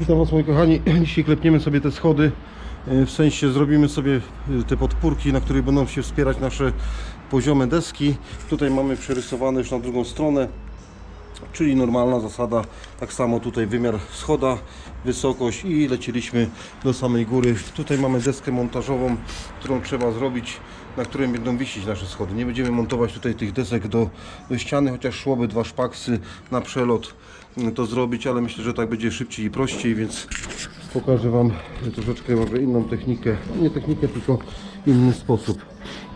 Witam Was moi kochani. Dzisiaj klepniemy sobie te schody. E, W sensie zrobimy sobie e, te podpórki, na których będą się wspierać nasze poziome deski. Tutaj mamy przerysowane już na drugą stronę. Czyli normalna zasada, tak samo tutaj wymiar schoda, wysokość i lecieliśmy do samej góry. Tutaj mamy deskę montażową, którą trzeba zrobić, na której będą wisieć nasze schody. Nie będziemy montować tutaj tych desek do, do ściany, chociaż szłoby dwa szpaksy na przelot to zrobić, ale myślę, że tak będzie szybciej i prościej, więc pokażę Wam troszeczkę może inną technikę, nie technikę, tylko inny sposób.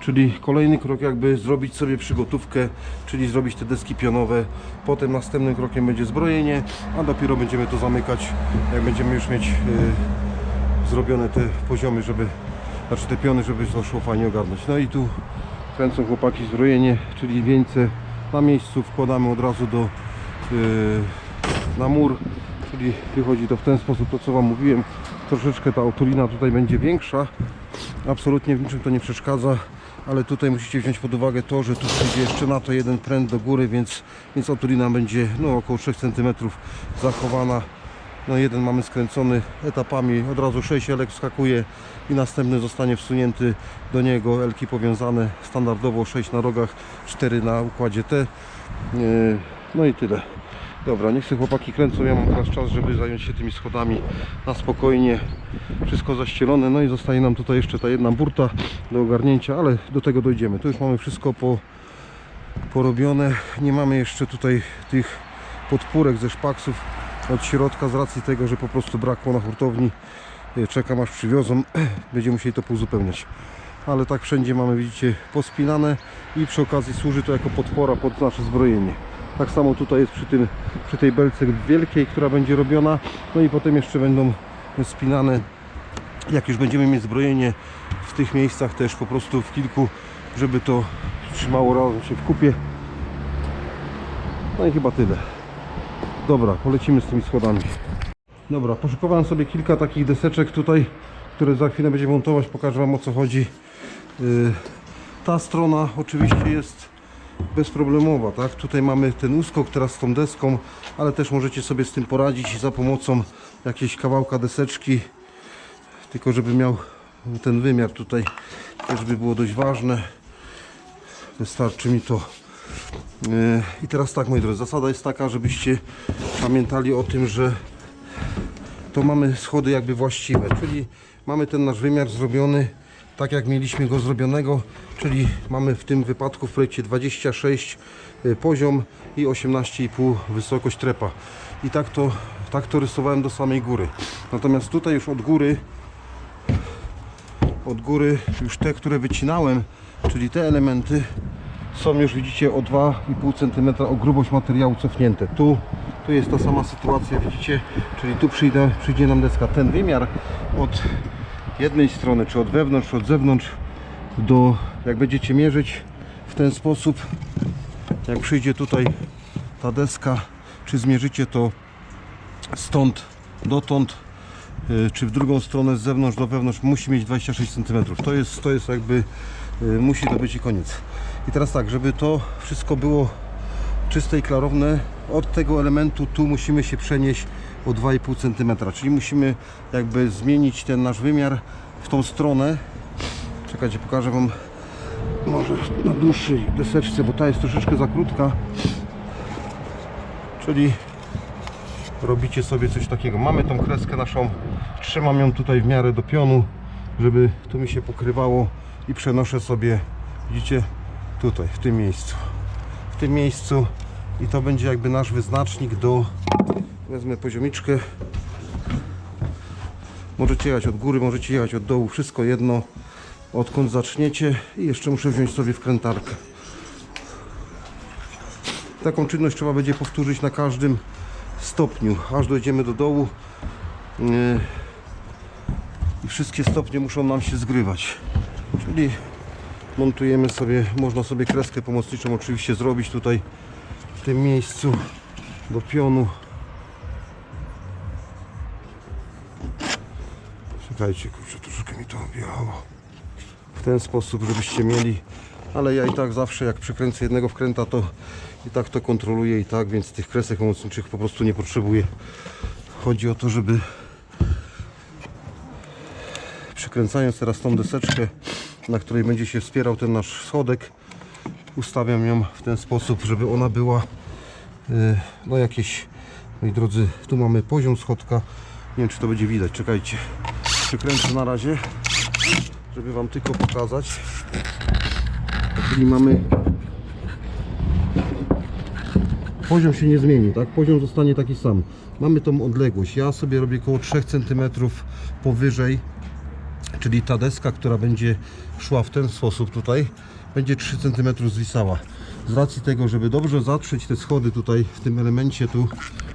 Czyli kolejny krok jakby zrobić sobie przygotówkę, czyli zrobić te deski pionowe. Potem następnym krokiem będzie zbrojenie, a dopiero będziemy to zamykać, jak będziemy już mieć y, zrobione te poziomy, żeby, znaczy te piony, żeby to szło fajnie ogarnąć. No i tu kręcą chłopaki zbrojenie, czyli wieńce na miejscu wkładamy od razu do y, na mur, czyli wychodzi to w ten sposób, to co Wam mówiłem, troszeczkę ta otulina tutaj będzie większa, absolutnie w niczym to nie przeszkadza, ale tutaj musicie wziąć pod uwagę to, że tu przyjdzie jeszcze na to jeden pręt do góry, więc, więc otulina będzie no, około 3 cm zachowana. No jeden mamy skręcony etapami, od razu 6 elek wskakuje i następny zostanie wsunięty do niego, elki powiązane standardowo 6 na rogach, 4 na układzie T. Yy, No i tyle. Dobra, niech sobie chłopaki kręcą, ja mam teraz czas, żeby zająć się tymi schodami na spokojnie. Wszystko zaścielone, no i zostaje nam tutaj jeszcze ta jedna burta do ogarnięcia, ale do tego dojdziemy. Tu już mamy wszystko po, porobione. Nie mamy jeszcze tutaj tych podpórek ze szpaksów od środka z racji tego, że po prostu brakło na hurtowni. Y, Czekam aż przywiozą, będziemy musieli to pouzupełniać. Ale tak wszędzie mamy, widzicie, pospinane i przy okazji służy to jako podpora pod nasze zbrojenie. Tak samo tutaj jest przy, tym, przy tej belce wielkiej, która będzie robiona. No i potem jeszcze będą spinane, jak już będziemy mieć zbrojenie w tych miejscach też po prostu w kilku, żeby to trzymało razem się w kupie. No i chyba tyle. Dobra, polecimy z tymi schodami. Dobra, poszukowałem sobie kilka takich deseczek tutaj, które za chwilę będziemy montować. Pokażę Wam o co chodzi. Yy, Ta strona oczywiście jest bezproblemowa, tak? Tutaj mamy ten uskok teraz z tą deską, ale też możecie sobie z tym poradzić za pomocą jakiejś kawałka deseczki, tylko żeby miał ten wymiar tutaj też by było dość ważne. Wystarczy mi to. Yy, I teraz tak, moi drodzy, zasada jest taka, żebyście pamiętali o tym, że to mamy schody jakby właściwe, czyli mamy ten nasz wymiar zrobiony tak jak mieliśmy go zrobionego, czyli mamy w tym wypadku w projekcie 26 y, poziom i 18,5 wysokość trepa. I tak to, tak to rysowałem do samej góry. Natomiast tutaj już od góry od góry już te, które wycinałem, czyli te elementy są już widzicie o 2,5 cm o grubość materiału cofnięte. Tu, tu jest ta sama sytuacja, widzicie, czyli tu przyjdzie, przyjdzie nam deska. Ten wymiar od jednej strony, czy od wewnątrz, czy od zewnątrz, do, jak będziecie mierzyć w ten sposób, jak przyjdzie tutaj ta deska, czy zmierzycie to stąd dotąd, y, czy w drugą stronę z zewnątrz do wewnątrz musi mieć 26 cm. To jest, to jest jakby, y, musi to być i koniec. I teraz tak, żeby to wszystko było czyste i klarowne, od tego elementu tu musimy się przenieść o 2,5 cm, czyli musimy jakby zmienić ten nasz wymiar w tą stronę. Czekajcie, pokażę Wam może na dłuższej deseczce, bo ta jest troszeczkę za krótka. Czyli robicie sobie coś takiego. Mamy tą kreskę naszą, trzymam ją tutaj w miarę do pionu, żeby tu mi się pokrywało i przenoszę sobie, widzicie, tutaj, w tym miejscu. W tym miejscu i to będzie jakby nasz wyznacznik do, wezmę poziomiczkę, możecie jechać od góry, możecie jechać od dołu, wszystko jedno, odkąd zaczniecie i jeszcze muszę wziąć sobie wkrętarkę. Taką czynność trzeba będzie powtórzyć na każdym stopniu, aż dojdziemy do dołu Yy, i wszystkie stopnie muszą nam się zgrywać. Czyli montujemy sobie, można sobie kreskę pomocniczą oczywiście zrobić tutaj w tym miejscu do pionu. Czekajcie, kurczę, troszeczkę mi to objechało. W ten sposób, żebyście mieli, ale ja i tak zawsze jak przykręcę jednego wkręta, to i tak to kontroluję i tak, więc tych kresek pomocniczych po prostu nie potrzebuję. chodzi o to, żeby przykręcając teraz tą deseczkę, na której będzie się wspierał ten nasz schodek, ustawiam ją w ten sposób, żeby ona była y, no jakieś, moi drodzy, tu mamy poziom schodka, nie wiem czy to będzie widać, czekajcie, przykręcę na razie, żeby Wam tylko pokazać, czyli mamy poziom się nie zmieni, tak? Poziom zostanie taki sam. Mamy tą odległość. Ja sobie robię około 3 cm powyżej, czyli ta deska, która będzie szła w ten sposób tutaj, będzie 3 cm zwisała. Z racji tego, żeby dobrze zatrzeć te schody tutaj w tym elemencie, tu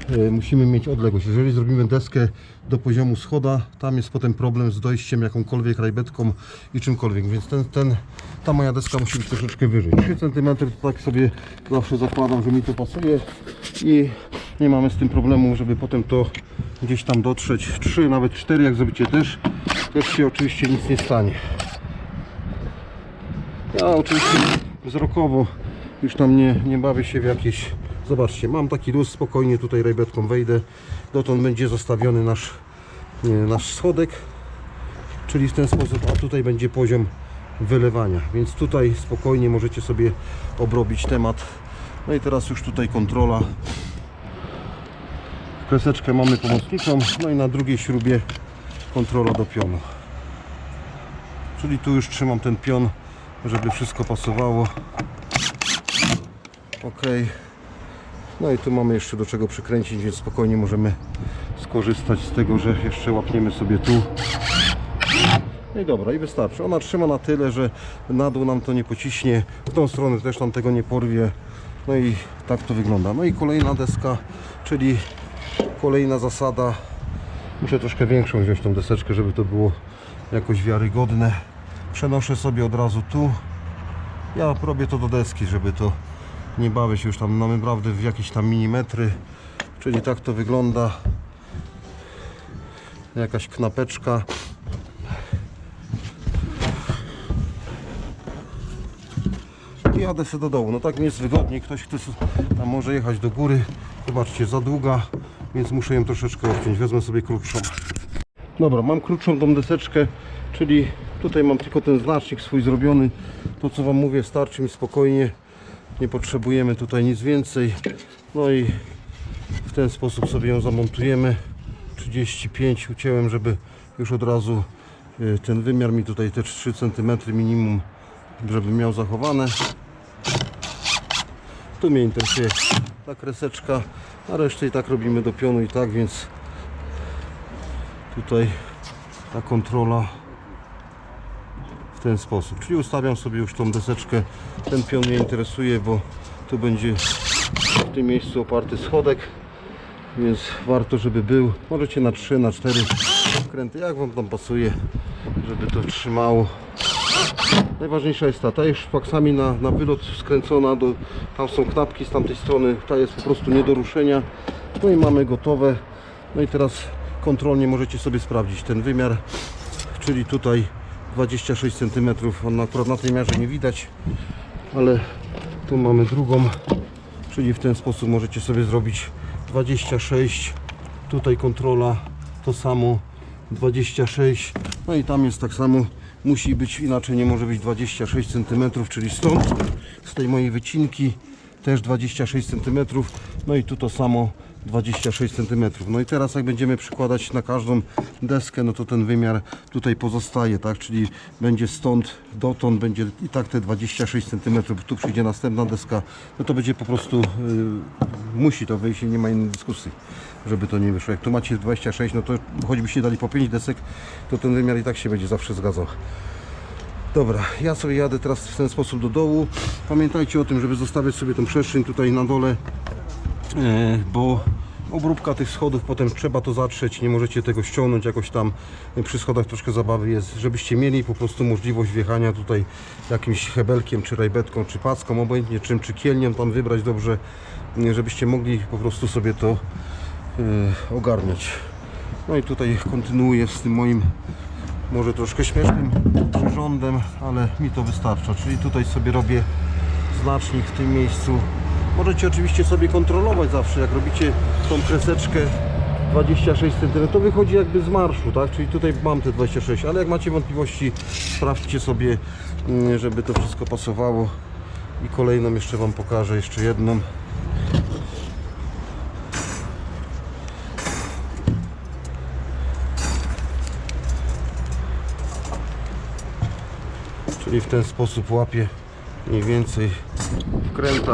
e, musimy mieć odległość. Jeżeli zrobimy deskę do poziomu schoda, tam jest potem problem z dojściem jakąkolwiek rajbetką i czymkolwiek, więc ten, ten, ta moja deska musi być troszeczkę wyżej. 3 cm tak sobie zawsze zakładam, że mi to pasuje i nie mamy z tym problemu, żeby potem to gdzieś tam dotrzeć. 3, nawet 4 jak zrobicie też, też się oczywiście nic nie stanie. Ja oczywiście wzrokowo już tam nie, nie bawię się w jakieś... Zobaczcie, mam taki luz, spokojnie tutaj rejbetką wejdę. Dotąd będzie zostawiony nasz, nie, nasz schodek, czyli w ten sposób, a tutaj będzie poziom wylewania. Więc tutaj spokojnie możecie sobie obrobić temat. No i teraz już tutaj kontrola. Kreseczkę mamy pomocniczą, no i na drugiej śrubie kontrola do pionu. Czyli tu już trzymam ten pion, żeby wszystko pasowało. Ok. No i tu mamy jeszcze do czego przykręcić, więc spokojnie możemy skorzystać z tego, że jeszcze łapniemy sobie tu. No i dobra, i wystarczy. Ona trzyma na tyle, że na dół nam to nie pociśnie, w tą stronę też nam tego nie porwie. No i tak to wygląda. No i kolejna deska, czyli kolejna zasada. Muszę troszkę większą wziąć tą deseczkę, żeby to było jakoś wiarygodne. Przenoszę sobie od razu tu. Ja robię to do deski, żeby to nie bawię się już tam naprawdę w jakieś tam milimetry. Czyli tak to wygląda. Jakaś knapeczka. I jadę sobie do dołu. No tak mi jest wygodniej. Ktoś chce tam może jechać do góry. Zobaczcie, za długa, więc muszę ją troszeczkę odciąć. Wezmę sobie krótszą. Dobra, mam krótszą tą deseczkę, czyli tutaj mam tylko ten znacznik swój zrobiony. To co Wam mówię starczy mi spokojnie. Nie potrzebujemy tutaj nic więcej. No i w ten sposób sobie ją zamontujemy. 35 ucięłem, żeby już od razu y, ten wymiar mi tutaj te 3 cm minimum, żeby miał zachowane. Tu mnie interesuje ta kreseczka, a resztę i tak robimy do pionu i tak, więc tutaj ta kontrola w ten sposób. Czyli ustawiam sobie już tą deseczkę. Ten pion interesuje, bo tu będzie w tym miejscu oparty schodek, więc warto, żeby był. Możecie na 3, na 4 kręty, jak Wam tam pasuje, żeby to trzymało. Najważniejsza jest ta, ta jest szpaksami na, na wylot skręcona, do, tam są knapki z tamtej strony, ta jest po prostu nie do ruszenia. No i mamy gotowe. No i teraz kontrolnie możecie sobie sprawdzić ten wymiar, czyli tutaj 26 cm, on akurat na tej miarze nie widać, ale tu mamy drugą, czyli w ten sposób możecie sobie zrobić 26, tutaj kontrola to samo 26, no i tam jest tak samo, musi być inaczej, nie może być 26 cm, czyli stąd, z tej mojej wycinki też 26 cm, no i tu to samo 26 cm. No i teraz jak będziemy przykładać na każdą deskę, no to ten wymiar tutaj pozostaje, tak? Czyli będzie stąd dotąd będzie i tak te 26 cm. Tu przyjdzie następna deska, no to będzie po prostu yy, musi to wyjść i nie ma innej dyskusji, żeby to nie wyszło. Jak tu macie 26, no to choćbyście dali po 5 desek, to ten wymiar i tak się będzie zawsze zgadzał. Dobra, ja sobie jadę teraz w ten sposób do dołu. Pamiętajcie o tym, żeby zostawiać sobie tą przestrzeń tutaj na dole, bo obróbka tych schodów, potem trzeba to zatrzeć, nie możecie tego ściągnąć jakoś tam. Przy schodach troszkę zabawy jest, żebyście mieli po prostu możliwość wjechania tutaj jakimś hebelkiem, czy rajbetką, czy packą, obojętnie czym, czy kielniem tam wybrać dobrze, e, żebyście mogli po prostu sobie to e, ogarniać. No i tutaj kontynuuję z tym moim może troszkę śmiesznym przyrządem, ale mi to wystarcza. Czyli tutaj sobie robię znacznik w tym miejscu. Możecie oczywiście sobie kontrolować zawsze, jak robicie tą kreseczkę, 26 cm. To wychodzi jakby z marszu, tak? Czyli tutaj mam te 26, ale jak macie wątpliwości, sprawdźcie sobie, mm, żeby to wszystko pasowało. I kolejną jeszcze Wam pokażę, jeszcze jedną. Czyli w ten sposób łapię mniej więcej wkręta.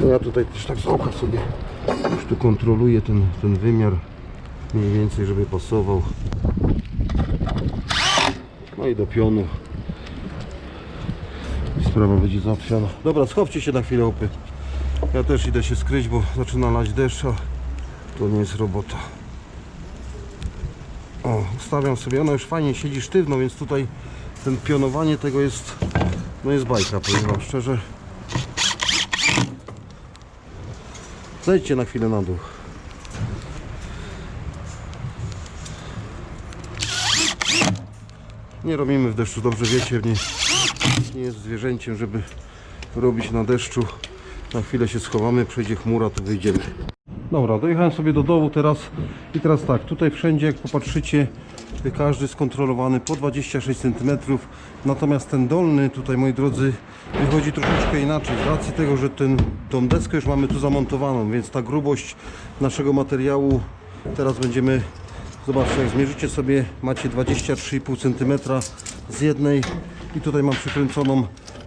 No ja tutaj też tak z oka sobie już tu kontroluję ten, ten wymiar mniej więcej, żeby pasował. No i do pionu. Sprawa będzie załatwiona. Dobra, schowcie się na chwilę opy. Ja też idę się skryć, bo zaczyna lać deszcz, a to nie jest robota. O, ustawiam sobie, ona już fajnie siedzi sztywno, więc tutaj ten pionowanie tego jest, no jest bajka, powiem wam szczerze. Zejdźcie na chwilę na dół. Nie robimy w deszczu, dobrze wiecie, nie, nie jest zwierzęciem, żeby robić na deszczu. Na chwilę się schowamy, przejdzie chmura, to wyjdziemy. Dobra, dojechałem sobie do dołu teraz i teraz tak, tutaj wszędzie jak popatrzycie, każdy skontrolowany po 26 cm, natomiast ten dolny tutaj moi drodzy wychodzi troszeczkę inaczej, z racji tego, że ten, tą deskę już mamy tu zamontowaną, więc ta grubość naszego materiału teraz będziemy Zobaczcie, jak zmierzycie sobie, macie 23,5 cm z jednej. I tutaj mam przykręconą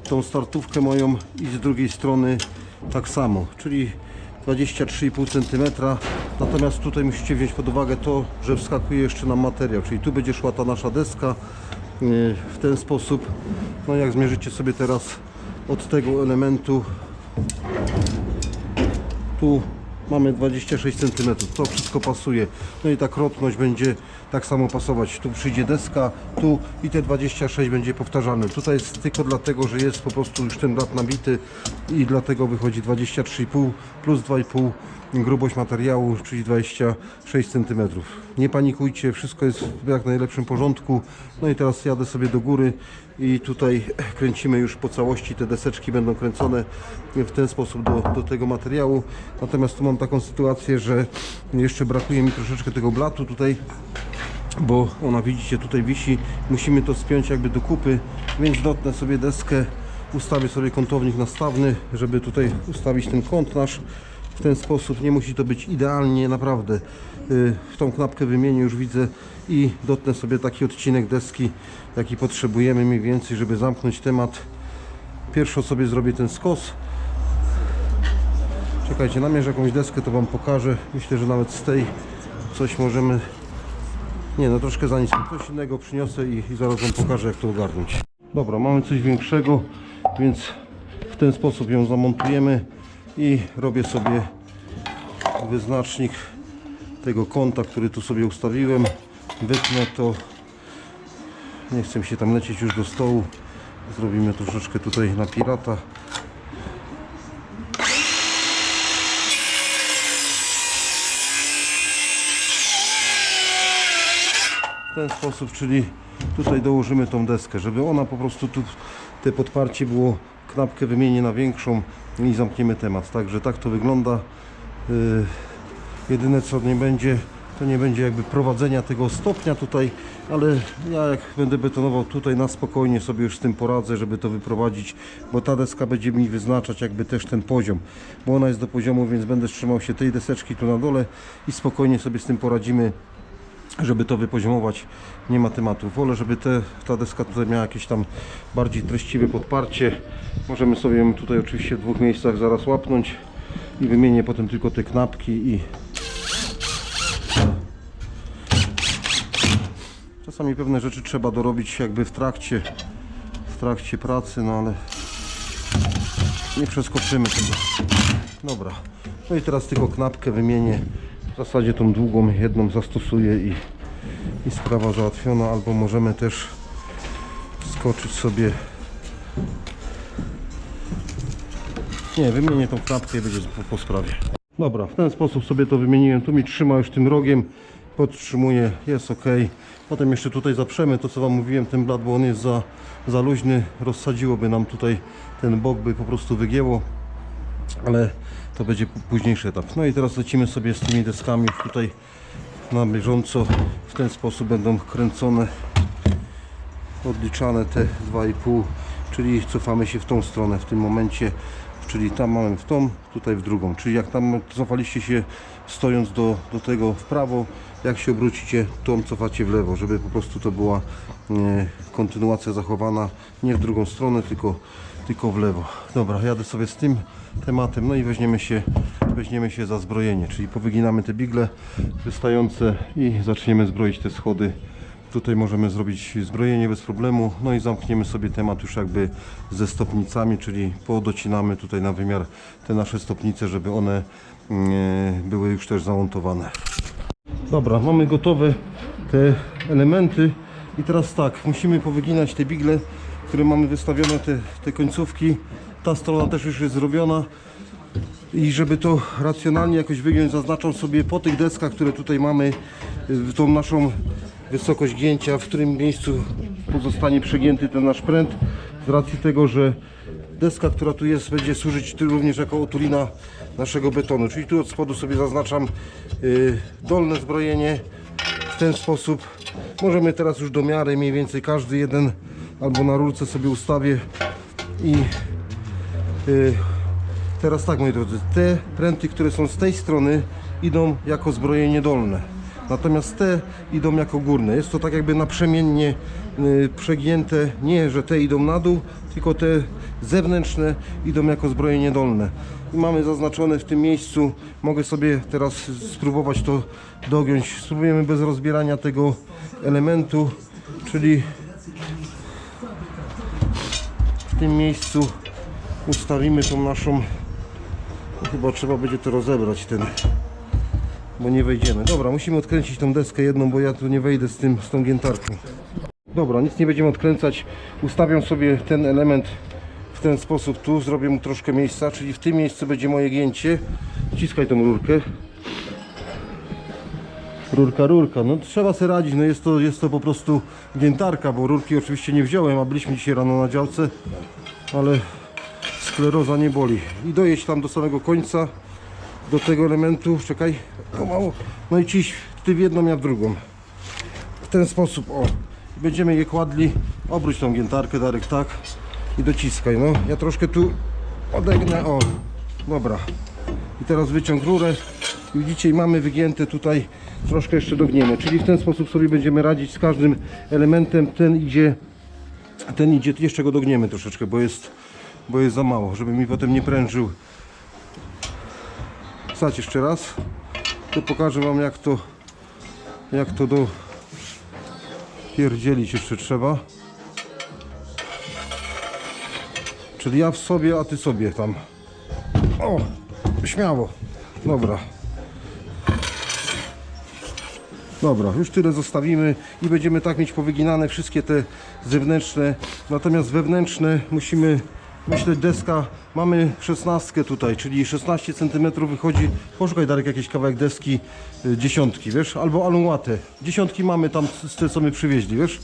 tą startówkę moją i z drugiej strony tak samo, czyli 23,5 cm. Natomiast tutaj musicie wziąć pod uwagę to, że wskakuje jeszcze nam materiał, czyli tu będzie szła ta nasza deska yy, w ten sposób. No jak zmierzycie sobie teraz od tego elementu tu mamy 26 cm, to wszystko pasuje. No i ta krotność będzie tak samo pasować. Tu przyjdzie deska, tu i te 26 będzie powtarzane. Tutaj jest tylko dlatego, że jest po prostu już ten blat nabity i dlatego wychodzi 23,5 plus 2,5 grubość materiału, czyli 26 cm. Nie panikujcie, wszystko jest w jak najlepszym porządku. No i teraz jadę sobie do góry i tutaj kręcimy już po całości. Te deseczki będą kręcone w ten sposób do, do tego materiału. Natomiast tu mam taką sytuację, że jeszcze brakuje mi troszeczkę tego blatu tutaj bo ona widzicie tutaj wisi musimy to spiąć jakby do kupy więc dotnę sobie deskę ustawię sobie kątownik nastawny żeby tutaj ustawić ten kąt nasz w ten sposób nie musi to być idealnie naprawdę. Yy, w tą knapkę wymienię już widzę i dotnę sobie taki odcinek deski jaki potrzebujemy mniej więcej żeby zamknąć temat. Pierwszy sobie zrobię ten skos. Czekajcie namierzę jakąś deskę to wam pokażę. Myślę, że nawet z tej coś możemy nie, no troszkę za nisko. Coś innego przyniosę i, i zaraz Wam pokażę, jak to ogarnąć. Dobra, mamy coś większego, więc w ten sposób ją zamontujemy i robię sobie wyznacznik tego kąta, który tu sobie ustawiłem. Wytnę to. Nie chcę się tam lecieć już do stołu. Zrobimy troszeczkę tutaj na pirata. w ten sposób, czyli tutaj dołożymy tą deskę, żeby ona po prostu tu te podparcie było knapkę wymienię na większą i zamkniemy temat. Także tak to wygląda. Yy, jedyne co nie będzie, to nie będzie jakby prowadzenia tego stopnia tutaj, ale ja jak będę betonował tutaj na spokojnie sobie już z tym poradzę, żeby to wyprowadzić, bo ta deska będzie mi wyznaczać jakby też ten poziom, bo ona jest do poziomu, więc będę trzymał się tej deseczki tu na dole i spokojnie sobie z tym poradzimy żeby to wypoziomować, nie ma tematu. Wolę, żeby te, ta deska tutaj miała jakieś tam bardziej treściwe podparcie. Możemy sobie ją tutaj oczywiście w dwóch miejscach zaraz łapnąć i wymienię potem tylko te knapki i czasami pewne rzeczy trzeba dorobić jakby w trakcie w trakcie pracy, no ale nie przeskoczymy tego. Dobra. No i teraz tylko knapkę wymienię. W zasadzie tą długą jedną zastosuję i, i sprawa załatwiona. Albo możemy też skoczyć sobie. Nie, wymienię tą knapkę i będzie po, po sprawie. Dobra, w ten sposób sobie to wymieniłem. Tu mi trzyma już tym rogiem. Podtrzymuję, jest ok. Potem jeszcze tutaj zaprzemy to co Wam mówiłem, ten blat, bo on jest za, za luźny. Rozsadziłoby nam tutaj ten bok, by po prostu wygięło ale to będzie późniejszy etap. No i teraz lecimy sobie z tymi deskami tutaj na bieżąco. W ten sposób będą kręcone, odliczane te 2,5, czyli cofamy się w tą stronę w tym momencie. Czyli tam mamy w tą, tutaj w drugą. Czyli jak tam cofaliście się stojąc do, do tego w prawo, jak się obrócicie, tą cofacie w lewo, żeby po prostu to była e, kontynuacja zachowana nie w drugą stronę, tylko, tylko w lewo. Dobra, jadę sobie z tym tematem, no i weźmiemy się, weźmiemy się za zbrojenie, czyli powyginamy te bigle wystające i zaczniemy zbroić te schody. Tutaj możemy zrobić zbrojenie bez problemu, no i zamkniemy sobie temat już jakby ze stopnicami, czyli podocinamy tutaj na wymiar te nasze stopnice, żeby one mm, były już też zamontowane. Dobra, mamy gotowe te elementy i teraz tak, musimy powyginać te bigle, które mamy wystawione, te, te końcówki. Ta strona też już jest zrobiona i żeby to racjonalnie jakoś wygiąć, zaznaczam sobie po tych deskach, które tutaj mamy, y, tą naszą wysokość gięcia, w którym miejscu pozostanie przegięty ten nasz pręt, z racji tego, że deska, która tu jest, będzie służyć również jako otulina naszego betonu. Czyli tu od spodu sobie zaznaczam y, dolne zbrojenie w ten sposób. Możemy teraz już do miary mniej więcej każdy jeden albo na rurce sobie ustawię i Teraz tak, moi drodzy, te pręty, które są z tej strony, idą jako zbrojenie dolne. Natomiast te idą jako górne. Jest to tak jakby naprzemiennie y, przegięte, nie, że te idą na dół, tylko te zewnętrzne idą jako zbrojenie dolne. I mamy zaznaczone w tym miejscu, mogę sobie teraz spróbować to dogiąć. Spróbujemy bez rozbierania tego elementu, czyli w tym miejscu ustawimy tą naszą no chyba trzeba będzie to rozebrać ten bo nie wejdziemy. Dobra musimy odkręcić tą deskę jedną bo ja tu nie wejdę z tym z tą giętarką. Dobra nic nie będziemy odkręcać. Ustawiam sobie ten element w ten sposób. Tu zrobię mu troszkę miejsca czyli w tym miejscu będzie moje gięcie. Wciskaj tą rurkę. Rurka, rurka, no trzeba sobie radzić, no jest to, jest to po prostu giętarka, bo rurki oczywiście nie wziąłem, a byliśmy dzisiaj rano na działce, ale skleroza nie boli. I dojedź tam do samego końca, do tego elementu, czekaj, pomału, no i ciś ty w jedną, ja w drugą. W ten sposób, o, będziemy je kładli, obróć tą giętarkę, Darek, tak, i dociskaj, no, ja troszkę tu odegnę, o, dobra. I teraz wyciąg rurę. Widzicie, i mamy wygięte tutaj, troszkę jeszcze dogniemy. Czyli w ten sposób sobie będziemy radzić z każdym elementem. Ten idzie, ten idzie, jeszcze go dogniemy troszeczkę, bo jest, bo jest za mało, żeby mi potem nie prężył. Stać jeszcze raz. To pokażę Wam jak to, jak to do pierdzielić jeszcze trzeba. Czyli ja w sobie, a Ty sobie tam. O, śmiało. Dobra. Dobra, już tyle zostawimy i będziemy tak mieć powyginane wszystkie te zewnętrzne. Natomiast wewnętrzne musimy myśleć deska. Mamy 16 tutaj, czyli 16 cm wychodzi. Poszukaj Darek jakiś kawałek deski y, dziesiątki, wiesz? Albo alunłatę. Dziesiątki mamy tam z te co my przywieźli, wiesz?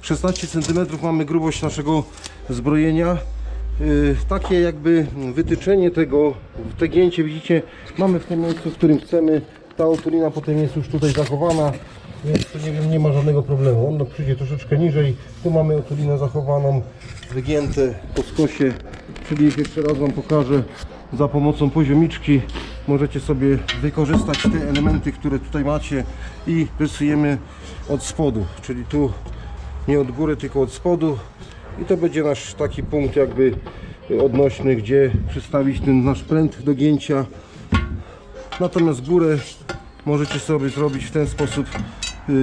16 cm mamy grubość naszego zbrojenia. Yy, takie jakby wytyczenie tego, te gięcie widzicie, mamy w tym miejscu, w którym chcemy. Ta otulina potem jest już tutaj zachowana, więc tu nie wiem, nie ma żadnego problemu. On przyjdzie troszeczkę niżej. Tu mamy otulinę zachowaną, wygięte po skosie, czyli jeszcze raz Wam pokażę za pomocą poziomiczki. Możecie sobie wykorzystać te elementy, które tutaj macie i rysujemy od spodu, czyli tu nie od góry, tylko od spodu i to będzie nasz taki punkt jakby odnośny, gdzie przystawić ten nasz pręt do gięcia natomiast górę możecie sobie zrobić w ten sposób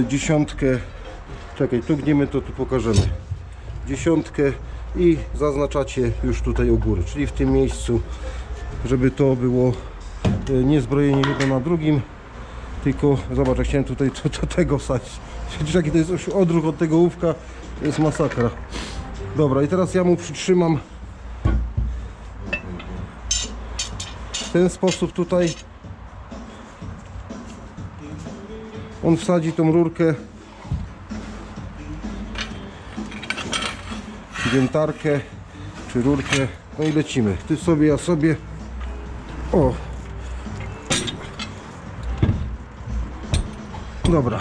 dziesiątkę czekaj, tu gniemy to tu pokażemy dziesiątkę i zaznaczacie już tutaj u góry czyli w tym miejscu żeby to było y, nie zbrojenie jedno na drugim tylko zobacz, jak chciałem tutaj to tego wsadzić. Widzisz jaki to jest odruch od tego łówka, to jest masakra. Dobra, i teraz ja mu przytrzymam w ten sposób tutaj. On wsadzi tą rurkę, giętarkę czy rurkę, no i lecimy. Ty sobie, ja sobie. O. Dobra.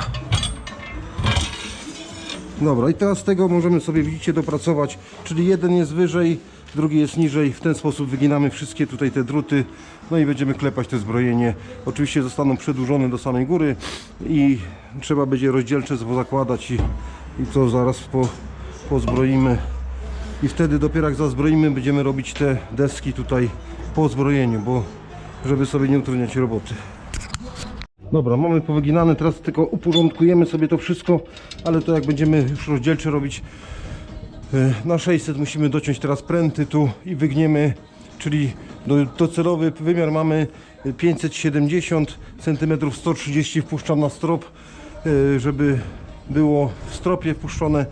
Dobra, i teraz tego możemy sobie, widzicie, dopracować, czyli jeden jest wyżej, drugi jest niżej. W ten sposób wyginamy wszystkie tutaj te druty, no i będziemy klepać te zbrojenie. Oczywiście zostaną przedłużone do samej góry i trzeba będzie rozdzielcze zakładać i, i to zaraz po, pozbroimy. I wtedy dopiero jak zazbroimy, będziemy robić te deski tutaj po zbrojeniu, bo żeby sobie nie utrudniać roboty. Dobra, mamy powyginane, teraz tylko uporządkujemy sobie to wszystko, ale to jak będziemy już rozdzielcze robić na 600 musimy dociąć teraz pręty tu i wygniemy, czyli do, docelowy wymiar mamy 570 cm 130 wpuszczam na strop, e, żeby było w stropie wpuszczone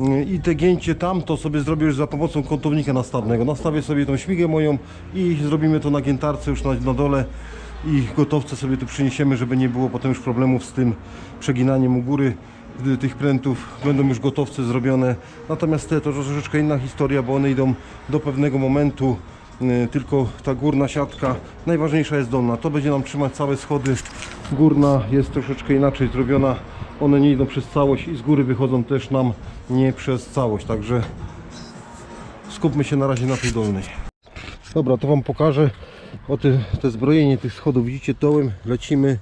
E, i te gięcie tam to sobie zrobię już za pomocą kątownika nastawnego. Nastawię sobie tą śmigę moją i zrobimy to na giętarce już na, na dole i gotowce sobie tu przyniesiemy, żeby nie było potem już problemów z tym przeginaniem u góry tych prętów będą już gotowce zrobione. Natomiast te to troszeczkę inna historia, bo one idą do pewnego momentu. y, Tylko ta górna siatka, najważniejsza jest dolna. To będzie nam trzymać całe schody. Górna jest troszeczkę inaczej zrobiona. One nie idą przez całość i z góry wychodzą też nam nie przez całość. Także skupmy się na razie na tej dolnej. Dobra, to Wam pokażę o te, te zbrojenie tych schodów. Widzicie, dołem lecimy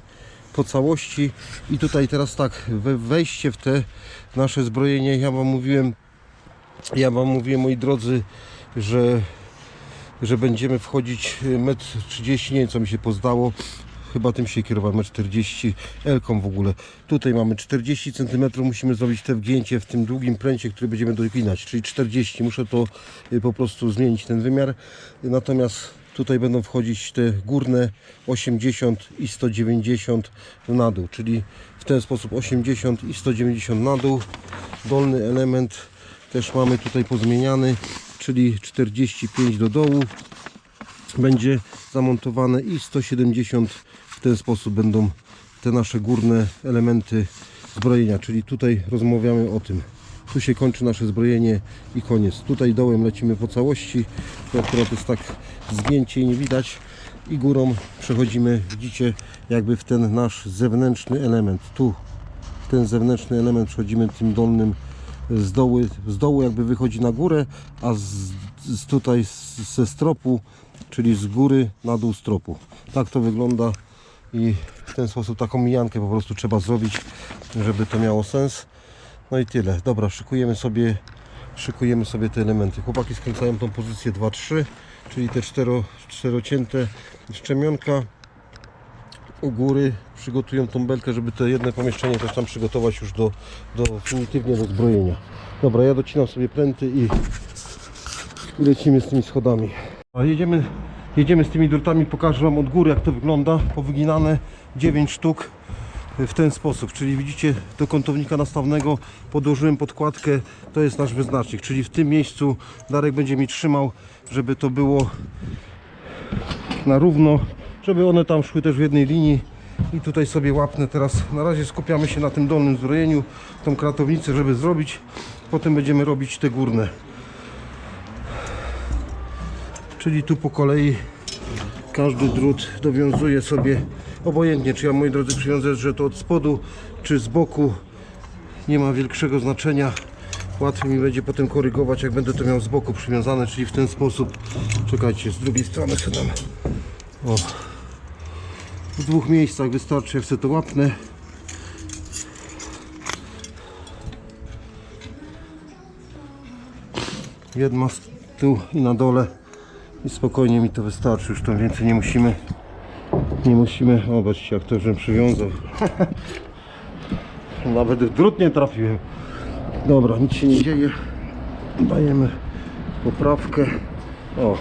po całości. I tutaj teraz tak, we, wejście w te nasze zbrojenie, ja Wam mówiłem, ja Wam mówiłem, moi drodzy, że, że będziemy wchodzić 1,30 m, nie wiem co mi się pozdało, chyba tym się kierowałem, 1,40 Elką w ogóle. Tutaj mamy 40 cm, musimy zrobić te wgięcie w tym długim pręcie, który będziemy doginać, czyli 40, muszę to y, po prostu zmienić ten wymiar, natomiast tutaj będą wchodzić te górne 80 i 190 na dół, czyli w ten sposób 80 i 190 na dół. Dolny element też mamy tutaj pozmieniany, czyli 45 do dołu będzie zamontowane i 170 w ten sposób będą te nasze górne elementy zbrojenia, czyli tutaj rozmawiamy o tym. Tu się kończy nasze zbrojenie i koniec. Tutaj dołem lecimy po całości. Tu akurat jest tak zgięcie i nie widać. I górą przechodzimy, widzicie, jakby w ten nasz zewnętrzny element. Tu w ten zewnętrzny element przechodzimy tym dolnym z dołu, z dołu jakby wychodzi na górę, a z, z tutaj ze stropu, czyli z góry na dół stropu. Tak to wygląda i w ten sposób taką mijankę po prostu trzeba zrobić, żeby to miało sens. No i tyle. Dobra, szykujemy sobie, szykujemy sobie te elementy. Chłopaki skręcają tą pozycję 2-3, czyli te cztero, czterocięte szczemionka u góry przygotują tą belkę, żeby te jedne pomieszczenie też tam przygotować już do, do definitywnie do zbrojenia. Dobra, ja docinam sobie pręty i, i lecimy z tymi schodami. A jedziemy, jedziemy z tymi drutami, pokażę Wam od góry jak to wygląda, powyginane 9 sztuk w ten sposób, czyli widzicie do kątownika nastawnego podłożyłem podkładkę, to jest nasz wyznacznik, czyli w tym miejscu Darek będzie mi trzymał, żeby to było na równo, żeby one tam szły też w jednej linii. I tutaj sobie łapnę. Teraz, na razie skupiamy się na tym dolnym zbrojeniu, tą kratownicę żeby zrobić, potem będziemy robić te górne. Czyli tu po kolei każdy drut dowiązuje sobie obojętnie, czy ja moi drodzy przywiązę, że to od spodu, czy z boku nie ma większego znaczenia. Łatwiej mi będzie potem korygować jak będę to miał z boku przywiązane, czyli w ten sposób. Czekajcie, z drugiej strony sobie o, w dwóch miejscach wystarczy, jak sobie to łapnę. Jedna z tu i na dole. I spokojnie mi to wystarczy, już tam więcej nie musimy nie musimy, o jak to już przywiązał. Nawet w drut nie trafiłem. Dobra, nic się nie dzieje. Dajemy poprawkę. O,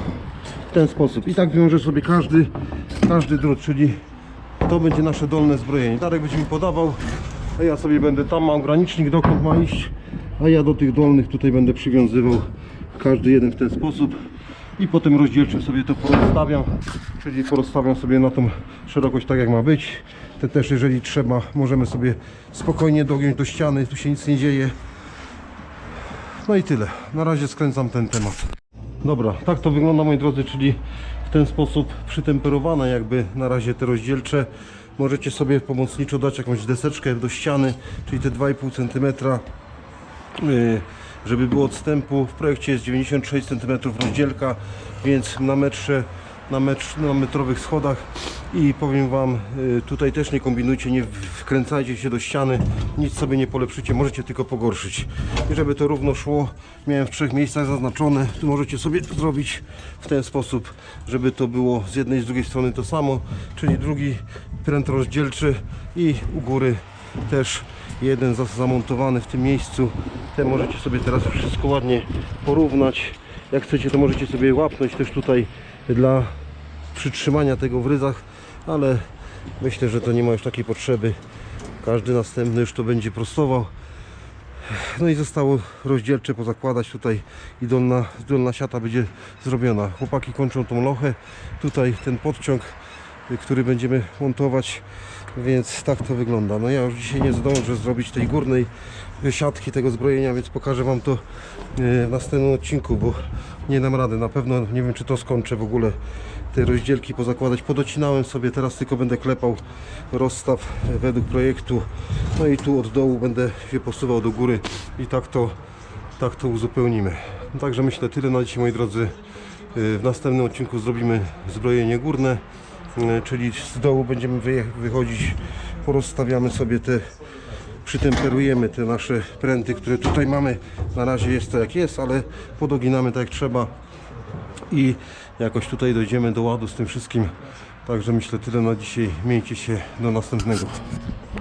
w ten sposób. I tak wiąże sobie każdy każdy drut, czyli to będzie nasze dolne zbrojenie. Darek będzie mi podawał a ja sobie będę tam mam granicznik dokąd ma iść a ja do tych dolnych tutaj będę przywiązywał każdy jeden w ten sposób i potem rozdzielczym sobie to porozstawiam czyli porozstawiam sobie na tą szerokość tak jak ma być. Te też jeżeli trzeba możemy sobie spokojnie dogiąć do ściany tu się nic nie dzieje. No i tyle. Na razie skręcam ten temat. Dobra, tak to wygląda moi drodzy, czyli w ten sposób przytemperowane jakby na razie te rozdzielcze. Możecie sobie pomocniczo dać jakąś deseczkę do ściany, czyli te 2,5 cm, y, żeby było odstępu. W projekcie jest 96 cm rozdzielka, więc na metrze, na, metr, na metrowych schodach i powiem Wam, y, tutaj też nie kombinujcie, nie wkręcajcie się do ściany, nic sobie nie polepszycie, możecie tylko pogorszyć. I żeby to równo szło, miałem w trzech miejscach zaznaczone, tu możecie sobie zrobić w ten sposób, żeby to było z jednej i z drugiej strony to samo, czyli drugi pręt rozdzielczy i u góry też jeden zamontowany w tym miejscu. Te możecie sobie teraz wszystko ładnie porównać. Jak chcecie, to możecie sobie łapnąć też tutaj dla przytrzymania tego w ryzach, ale myślę, że to nie ma już takiej potrzeby. Każdy następny już to będzie prostował. No i zostało rozdzielcze pozakładać tutaj i dolna, dolna siata będzie zrobiona. Chłopaki kończą tą lochę. Tutaj ten podciąg, który będziemy montować, więc tak to wygląda. No ja już dzisiaj nie zdążę zrobić tej górnej siatki tego zbrojenia, więc pokażę Wam to y, w następnym odcinku, bo nie dam rady. Na pewno nie wiem, czy to skończę w ogóle te rozdzielki pozakładać. Podocinałem sobie, teraz tylko będę klepał rozstaw według projektu. No i tu od dołu będę się posuwał do góry i tak to, tak to uzupełnimy. Także myślę tyle na dzisiaj moi drodzy. Y, W następnym odcinku zrobimy zbrojenie górne, czyli z dołu będziemy wychodzić, porozstawiamy sobie te przytemperujemy te nasze pręty, które tutaj mamy. Na razie jest to jak jest, ale podoginamy tak jak trzeba i jakoś tutaj dojdziemy do ładu z tym wszystkim. Także myślę tyle na dzisiaj. Miejcie się do następnego.